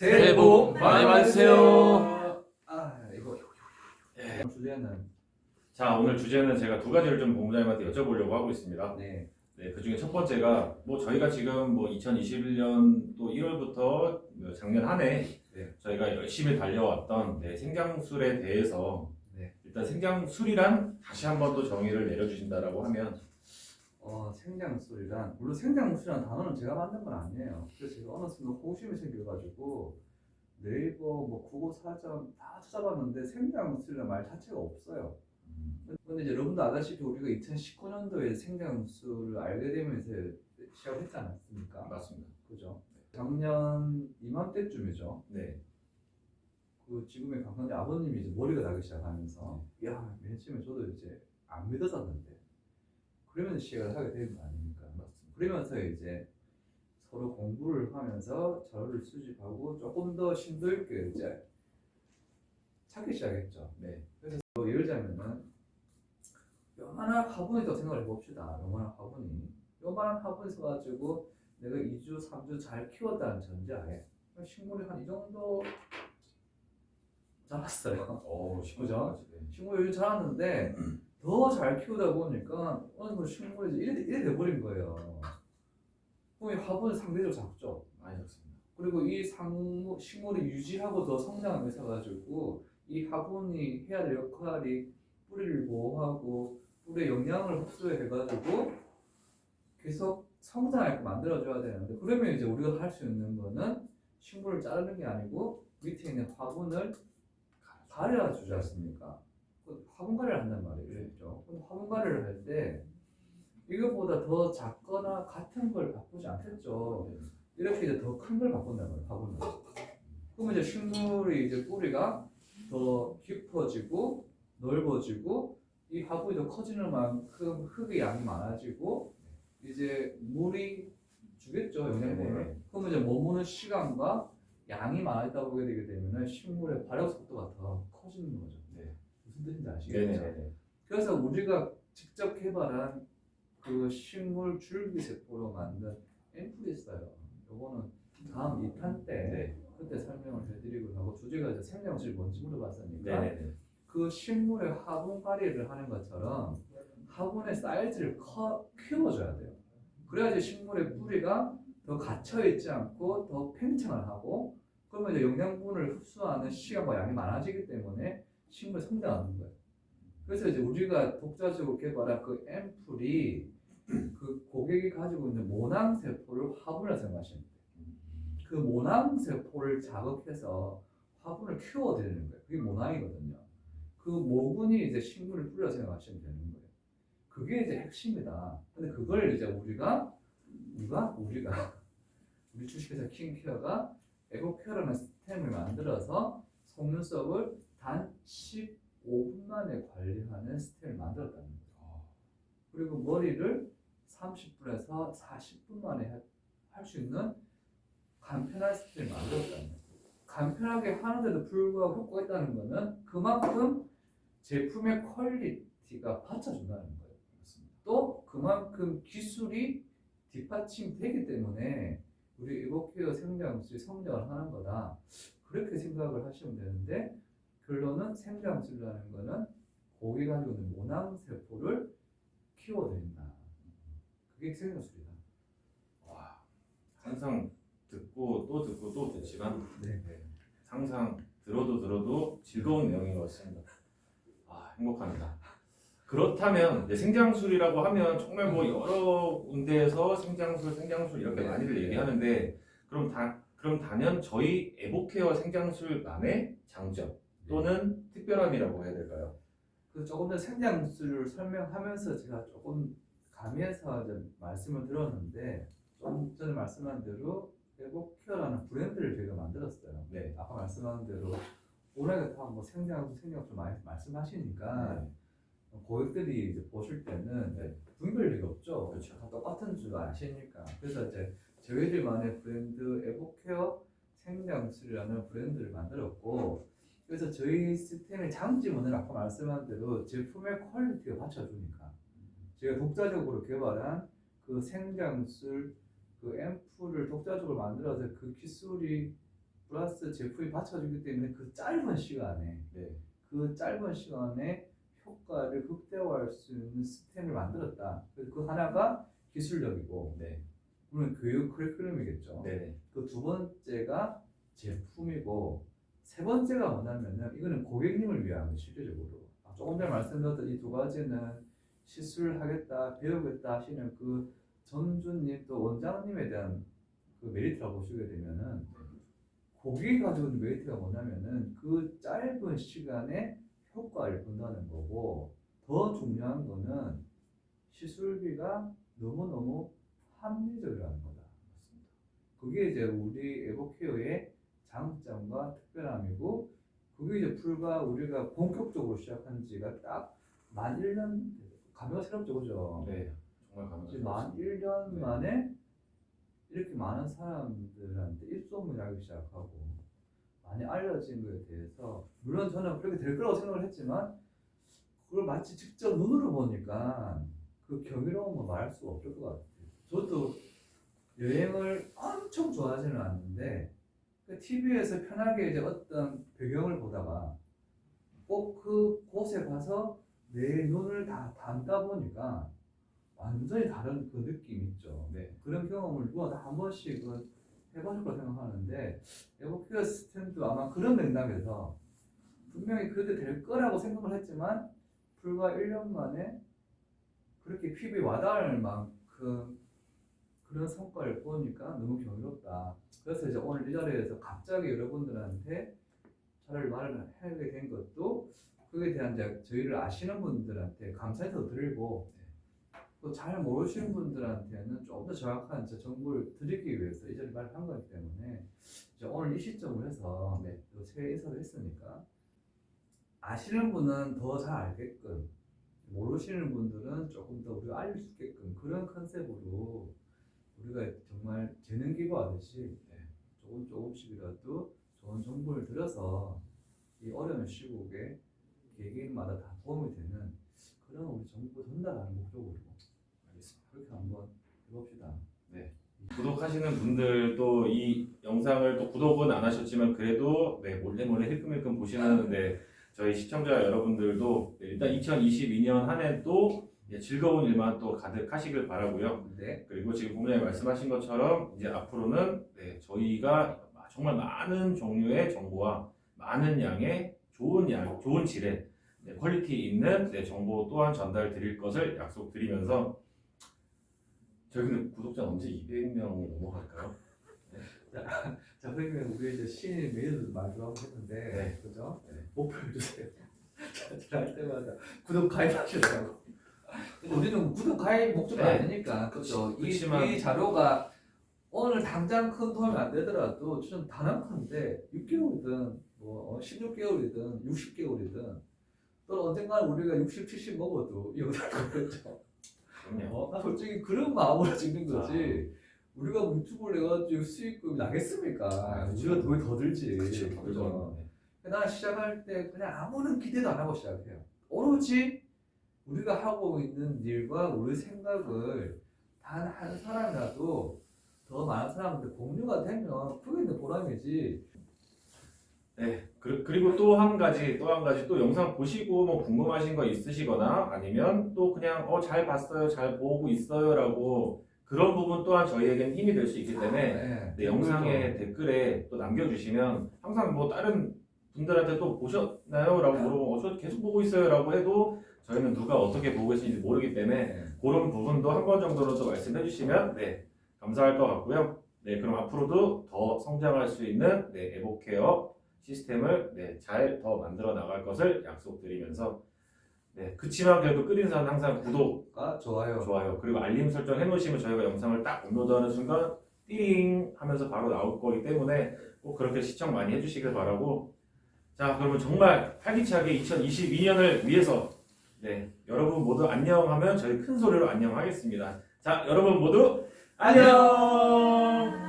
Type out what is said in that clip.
새해 복 많이 받으세요. 아 이거 예. 주제는 자 오늘 주제는 제가 두 가지를 좀 본부장님한테 여쭤보려고 하고 있습니다. 네 네, 그 중에 첫 번째가 뭐 저희가 지금 뭐 2021년 또 1월부터 작년 한해 네. 저희가 열심히 달려왔던 네, 생장술에 대해서 네. 일단 생장술이란 다시 한번더 정의를 내려주신다라고 하면 어, 생장술이란 물론 생장술이라는 단어는 제가 만든 건 아니에요. 그래서 제가 어느 순간 호기심이 생겨가지고 네이버 뭐 구글 사전 다 찾아봤는데 생장술이라는 말 자체가 없어요. 근데 이제 여러분도 아다시피 우리가 2019년도에 생장술을 알게 되면서 시작했지 않았습니까? 맞습니다. 그죠? 작년 이맘때쯤이죠. 네, 그 지금의 강사님 아버님이 이제 머리가 나기 시작하면서 야, 맨 처음에 저도 이제 안 믿었었는데 그러면서 시작을 하게 되는 거 아닙니까? 맞습니다. 그러면서 이제 서로 공부를 하면서 자료를 수집하고 조금 더 심도 있게 이제 찾기 시작했죠. 네, 뭐 예를 들자면은 요만한 화분이라고 생각을 해봅시다. 요만한 화분이 요만한 화분에 서가지고 내가 2주, 3주 잘 키웠다는 전제하에 식물이 한 이 정도 자랐어요. 오, 그죠? 네. 식물이 자랐는데 더 잘 키우다 보니까 어느 그 식물이 이제 이래, 이래 돼버린 거예요. 그럼 이 화분은 상대적으로 작죠. 많이 적습니다. 그리고 이 상무, 식물이 유지하고 더 성장을 위해서 가지고 이 화분이 해야 될 역할이 뿌리를 보호하고 뿌리의 영양을 흡수해 가지고 계속 성장하게 만들어줘야 되는데 그러면 이제 우리가 할 수 있는 거는 식물을 자르는 게 아니고 밑에 있는 화분을 가려 주지 않습니까? 그 화분 가려를 한단 말이에요. 그렇죠? 그럼 화분 가려를 할 때 이것보다 더 작거나 같은 걸 바꾸지 않겠죠. 네. 이렇게 이제 더 큰 걸 바꾼단 말이에요, 화분을. 그러면 이제 식물이 이제 뿌리가 더 깊어지고 넓어지고 이 화분이 더 커지는 만큼 흙의 양이 많아지고 이제 물이 주겠죠, 영양분을. 네네. 그러면 이제 머무는 시간과 양이 많아졌다 보게 되게 되면 식물의 발효 속도가 더 커지는 거죠. 네. 무슨 뜻인지 아시겠죠? 네네네. 그래서 우리가 직접 개발한 그 식물 줄기 세포로 만든 앰플이 있어요. 요거는 다음 2탄 때 네. 그때 설명을 해드리고 하고 주제가 이제 생명실 뭔지 물어봤으니까 네네네. 그 식물의 화분 관리를 하는 것처럼 화분의 사이즈를 커 키워줘야 돼요. 그래야지 식물의 뿌리가 더 갇혀 있지 않고 더 팽창을 하고 그러면 이제 영양분을 흡수하는 시간과 양이 많아지기 때문에 식물이 성장하는 거예요. 그래서 이제 우리가 독자적으로 개발한 그 앰플이 그 고객이 가지고 있는 모낭 세포를 화분이라 생각하시면 돼요. 그 모낭 세포를 자극해서 화분을 키워드리는 거예요. 그게 모낭이거든요. 그 모근이 이제 식물을 뿌려 생각하시면 되는 거예요. 그게 이제 핵심이다. 근데 그걸 이제 우리가 누가 우리가 우리 주식회사 킹케어가 에고케어라는 시스템을 만들어서 속눈썹을 단 15분 만에 관리하는 시스템을 만들었다는 거예요. 그리고 머리를 30분에서 40분 만에 할 수 있는 간편한 시스템을 만들었다는 거예요. 간편하게 하는데도 불구하고 효과가 있다는 거는 그만큼 제품의 퀄리티가 받쳐준다는 거예요. 또 그만큼 기술이 뒷받침되기 때문에 우리 에버케어 생장술이 성장을 하는 거다. 그렇게 생각을 하시면 되는데 결론은 생장술이라는 거는 고기 가지고 있는 모낭 세포를 키워드린다. 그게 생장술이다. 와, 항상 듣고 또 듣고 또 듣지만 네. 항상 들어도 들어도 즐거운 내용인 것 같습니다. 아, 행복합니다. 그렇다면 이제 생장술이라고 하면 정말 뭐 여러 군데에서 생장술, 생장술 이렇게 네. 많이들 얘기하는데 그럼 다 그럼 단연 저희 에보케어 생장술만의 장점 또는 특별함이라고 해야 될까요? 그 조금 전 생장술을 설명하면서 제가 조금 가미해서 말씀을 들었는데 좀 전에 말씀한 대로 에버케어라는 브랜드를 저희가 만들었어요. 네. 아까 말씀한 대로 올해 다뭐 생장술, 생장술 많이 말씀하시니까 고객들이 이제 보실 때는 네. 분별력이 없죠. 그렇죠. 다 똑같은 줄 아시니까. 그래서 이제 저희들만의 브랜드 에보케어 생장술이라는 브랜드를 만들었고 그래서 저희 시스템의 장점은 아까 말씀한 대로 제품의 퀄리티가 받쳐주니까 제가 독자적으로 개발한 그 생장술 그 앰플을 독자적으로 만들어서 그 기술이 플러스 제품이 받쳐주기 때문에 그 짧은 시간에 네. 그 짧은 시간에 효과를 극대화할 수 있는 시스템을 만들었다. 그래서 그 하나가 기술력이고 네. 물론 교육 커리큘럼이겠죠. 네네. 그두 번째가 제품이고 세 번째가 뭐냐면은 이거는 고객님을 위한 거 실질적으로 아, 조금 전에 말씀드렸던 이 두 가지는 시술 하겠다 배우겠다 하시는 그 전주님 또 원장님에 대한 그 메리트라고 보시게 되면은 고객이 가지고 있는 메리트가 뭐냐면은 그 짧은 시간에 효과를 본다는 거고 더 중요한 거는 시술비가 너무너무 합리적이라는 거다. 그게 이제 우리 에버케어의 장점과 특별함이고 그게 이제 불과 우리가 본격적으로 시작한 지가 딱 만 1년 감회가 새롭죠 그죠? 네. 정말 이제 감사합니다. 만 1년 네. 만에 이렇게 많은 사람들한테 입소문이 나기 시작하고 많이 알려진 거에 대해서 물론 저는 그렇게 될 거라고 생각을 했지만 그걸 마치 직접 눈으로 보니까 그 경이로움을 말할 수가 없을 것 같아요. 저도 여행을 엄청 좋아하지는 않는데 TV에서 편하게 이제 어떤 배경을 보다가 꼭 그 곳에 가서 내 눈을 다 담다 보니까 완전히 다른 그 느낌이 있죠. 네. 그런 경험을 누가 다한 번씩은 해봤을 거라 생각하는데 에버큐어 스탠드 아마 그런 맥락에서 분명히 그렇게 될 거라고 생각을 했지만 불과 1년 만에 그렇게 피부에 와닿을 만큼 그런 성과를 보니까 너무 경이롭다. 그래서 이제 오늘 이 자리에서 갑자기 여러분들한테 차라리 말을 하게 된 것도 그에 대한 이제 저희를 아시는 분들한테 감사해서 드리고 또 잘 모르시는 분들한테는 좀 더 정확한 정보를 드리기 위해서 이 자리에 말을 한 거기 때문에 이제 오늘 이 시점을 해서 네. 또 새해 인사를 했으니까 아시는 분은 더 잘 알게끔 모르시는 분들은 조금 더 우리가 알릴 수 있게끔 그런 컨셉으로 우리가 정말 재능 기부하듯이 네. 조금 조금씩이라도 좋은 정보를 들어서 이 어려운 시국에 개개인마다 다 도움이 되는 그런 우리 정보 전달하는 목적으로 알겠습니다. 그렇게 한번 해봅시다. 구독하시는 분들 또 이 영상을 또 구독은 안 하셨지만 그래도 네, 몰래 몰래 힐끔힐끔 보시는 네, 저희 시청자 여러분들도 네, 일단 2022년 한 해도 예, 즐거운 일만 또 가득하시길 바라고요. 네, 그리고 지금 본장님 말씀하신 것처럼 이제 앞으로는 네, 저희가 정말 많은 종류의 정보와 많은 양의 좋은 양, 좋은 질의 네, 퀄리티 있는 네, 정보 또한 전달 드릴 것을 약속드리면서 저희 근데 구독자 언제 200명 넘어갈까요? 자 그러면 우리 이제 신인 매일도 말도 했는데 네. 그죠? 네. 목표를 주세요. 할 때마다 구독 가입하시라고. 우리는 구독 가입 목적이 네. 아니니까 그죠? 이, 그치만- 이 자료가 오늘 당장 큰 도움이 안 되더라도 좀 단언컨대 6개월이든 뭐 16개월이든 60개월이든 또 언젠가는 우리가 60, 70 먹어도 이 영상 그렇죠. 그럼요. 어, 솔직히 그런 마음으로 찍는 거지. 우리가 뭐 유튜브를 해가지고 수익금이 나겠습니까? 아, 그쵸. 우리가 돈이 더 들지. 그렇죠. 그죠? 그죠. 난 시작할 때 그냥 아무런 기대도 안 하고 시작해요. 오로지 우리가 하고 있는 일과 우리 생각을 단 한 사람이라도 더 많은 사람한테 공유가 되면 그게 내 보람이지. 네. 그, 그리고 또 한 가지, 또 한 가지, 또 영상 보시고 뭐 궁금하신 거 있으시거나 아니면 또 그냥 어, 잘 봤어요, 잘 보고 있어요 라고 그런 부분 또한 저희에겐 힘이 될 수 있기 때문에 네. 네, 영상에 댓글에 또 남겨주시면 항상 뭐 다른 분들한테 또 보셨나요? 라고 물어보고 어, 저 계속 보고 있어요 라고 해도 저희는 누가 어떻게 보고 계신지 모르기 때문에 네. 그런 부분도 한 번 정도로 또 말씀해 주시면 네 감사할 것 같고요. 네 그럼 앞으로도 더 성장할 수 있는 네 에보케어 시스템을 네, 잘 더 만들어 나갈 것을 약속드리면서 네 그치만 그래도 끝인사는 항상 구독 가 좋아요. 좋아요 그리고 알림 설정 해놓으시면 저희가 영상을 딱 업로드하는 순간 띠링 하면서 바로 나올 거기 때문에 꼭 그렇게 시청 많이 해주시길 바라고 자 그러면 정말 활기차게 2022년을 위해서 네 여러분 모두 안녕하면 저희 큰 소리로 안녕하겠습니다. 자 여러분 모두 안녕